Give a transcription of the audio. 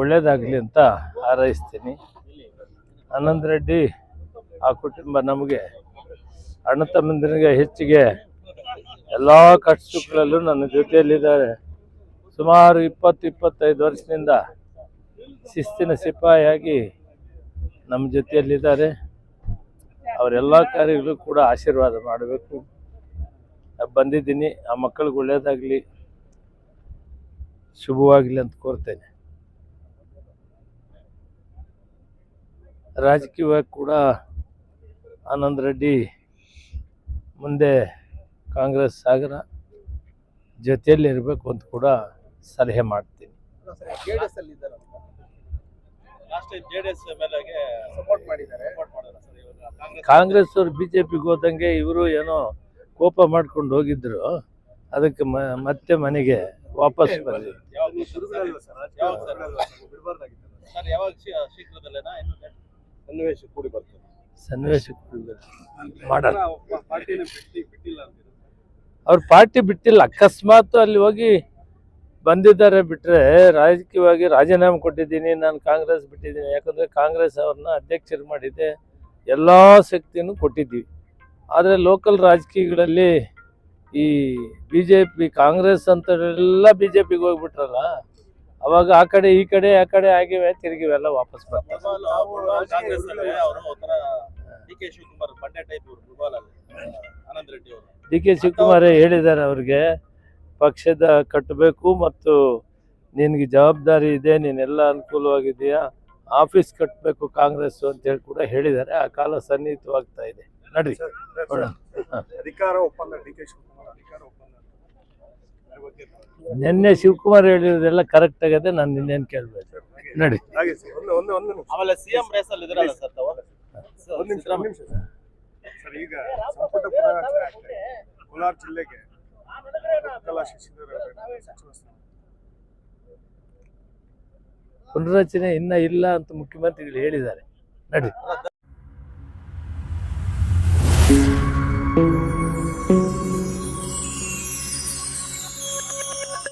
ಒಳ್ಳೇದಾಗಲಿ ಅಂತ ಹಾರೈಸ್ತೀನಿ. ಆನಂದ್ ರೆಡ್ಡಿ ಆ ಕುಟುಂಬ ನಮಗೆ ಅಣ್ಣ ತಮ್ಮಂದಿರಿಗೆ ಹೆಚ್ಚಿಗೆ ಎಲ್ಲ ಕಷ್ಟಗಳಲ್ಲೂ ನನ್ನ ಜೊತೆಯಲ್ಲಿದ್ದಾರೆ. ಸುಮಾರು ಇಪ್ಪತ್ತು ಇಪ್ಪತ್ತೈದು ವರ್ಷದಿಂದ ಶಿಸ್ತಿನ ಸಿಪಾಯಿಯಾಗಿ ನಮ್ಮ ಜೊತೆಯಲ್ಲಿದ್ದಾರೆ. ಅವರೆಲ್ಲ ಕಾರ್ಯಗಳು ಕೂಡ ಆಶೀರ್ವಾದ ಮಾಡಬೇಕು. ಬಂದಿದ್ದೀನಿ. ಆ ಮಕ್ಕಳಿಗೆ ಒಳ್ಳೆಯದಾಗಲಿ ಶುಭವಾಗಲಿ ಅಂತ ಕೋರ್ತೇನೆ. ರಾಜಕೀಯವಾಗಿ ಕೂಡ ಆನಂದ್ ರೆಡ್ಡಿ ಮುಂದೆ ಕಾಂಗ್ರೆಸ್ ಸಾಗರ ಜೊತೆಯಲ್ಲಿ ಇರಬೇಕು ಅಂತ ಕೂಡ ಸಲಹೆ ಮಾಡ್ತೀನಿ. ಕಾಂಗ್ರೆಸ್ ಅವರು ಬಿ ಜೆ ಪಿಗೆ ಹೋದಂಗೆ ಇವರು ಏನೋ ಕೋಪ ಮಾಡ್ಕೊಂಡು ಹೋಗಿದ್ರು. ಅದಕ್ಕೆ ಮ- ಮತ್ತೆ ಮನೆಗೆ ವಾಪಸ್ ಬಂದಿದ್ರು. ಸನ್ನಿವೇಶ ಕೂಡಿ ಬರ್ತದೆ. ಸನ್ನಿವೇಶ ಮಾಡಲ್ಲ. ಅವ್ರ ಪಾರ್ಟಿ ಬಿಟ್ಟಿಲ್ಲ. ಅಕಸ್ಮಾತ್ ಅಲ್ಲಿ ಹೋಗಿ ಬಂದಿದ್ದಾರೆ ಬಿಟ್ರೆ ರಾಜಕೀಯವಾಗಿ ರಾಜೀನಾಮೆ ಕೊಟ್ಟಿದ್ದೀನಿ ನಾನು ಕಾಂಗ್ರೆಸ್ ಬಿಟ್ಟಿದ್ದೀನಿ. ಯಾಕಂದ್ರೆ ಕಾಂಗ್ರೆಸ್ ಅವ್ರನ್ನ ಅಧ್ಯಕ್ಷರು ಮಾಡಿದ್ದೆ. ಎಲ್ಲ ಶಕ್ತಿನೂ ಕೊಟ್ಟಿದ್ದೀವಿ. ಆದರೆ ಲೋಕಲ್ ರಾಜಕೀಯಗಳಲ್ಲಿ ಈ ಬಿ ಜೆ ಪಿ ಕಾಂಗ್ರೆಸ್ ಅಂತವರೆಲ್ಲ ಬಿ ಜೆ ಪಿಗೆ ಹೋಗ್ಬಿಟ್ರಲ್ಲ. ಅವಾಗ ಆ ಕಡೆ ಈ ಕಡೆ ಆ ಕಡೆ ಆಗಿವೆ ತಿರುಗಿವೆಲ್ಲ ವಾಪಸ್ ಡಿ ಕೆ ಶಿವಕುಮಾರ್ ಹೇಳಿದ್ದಾರೆ ಅವ್ರಿಗೆ ಪಕ್ಷದ ಕಟ್ಟಬೇಕು ಮತ್ತು ನಿನಗೆ ಜವಾಬ್ದಾರಿ ಇದೆ ನೀನೆಲ್ಲ ಅನುಕೂಲವಾಗಿದೆಯಾ ಆಫೀಸ್ ಕಟ್ಟಬೇಕು ಕಾಂಗ್ರೆಸ್ ಅಂತ ಹೇಳಿ ಕೂಡ ಹೇಳಿದ್ದಾರೆ. ಆ ಕಾಲ ಸನ್ನಿಹಿತವಾಗ್ತಾ ಇದೆ. ನಡ್ರಿ. ಅಧಿಕಾರ ಒಪ್ಪಂದ ಡಿ ಕೆ ಶಿವಕುಮಾರ್ ಅಧಿಕಾರ ಒಪ್ಪಂದ ಅದ್ರ ಬಗ್ಗೆ ನಿನ್ನೆ ಶಿವಕುಮಾರ್ ಹೇಳಿರೋದೆಲ್ಲ ಕರೆಕ್ಟ್ ಆಗದೆ ನಾನು ನಿನ್ನೇನು ಕೇಳ್ಬೇಕು. ನಡಿ. ಹಾಗೆ ಸರ್ ಒಂದು ಒಂದು ಒಂದು ನಿಮಿಷ. ಆಮೇಲೆ ಸಿಎಂ ರೇಸ್ ಅಲ್ಲಿ ಇದ್ರಲ್ಲ ಸರ್ ತಾವು? ಒಂದು ನಿಮಿಷ ಒಂದು ನಿಮಿಷ ಸರ್. ಸರ್ ಈಗ ಸಂಪುಟ ಪುನರಚನೆ ಆಗ್ತಾ ಇದೆ. ಕೋಲಾರ ಜಿಲ್ಲೆಗೆ ಕಲಾ ಶಿಕ್ಷಕರ ಸಚಿವ ಸ್ಥಾನ ಪುನರಚನೆ ಇನ್ನ ಇಲ್ಲ ಅಂತ ಮುಖ್ಯಮಂತ್ರಿಗಳು ಹೇಳಿದ್ದಾರೆ. ನಡಿ.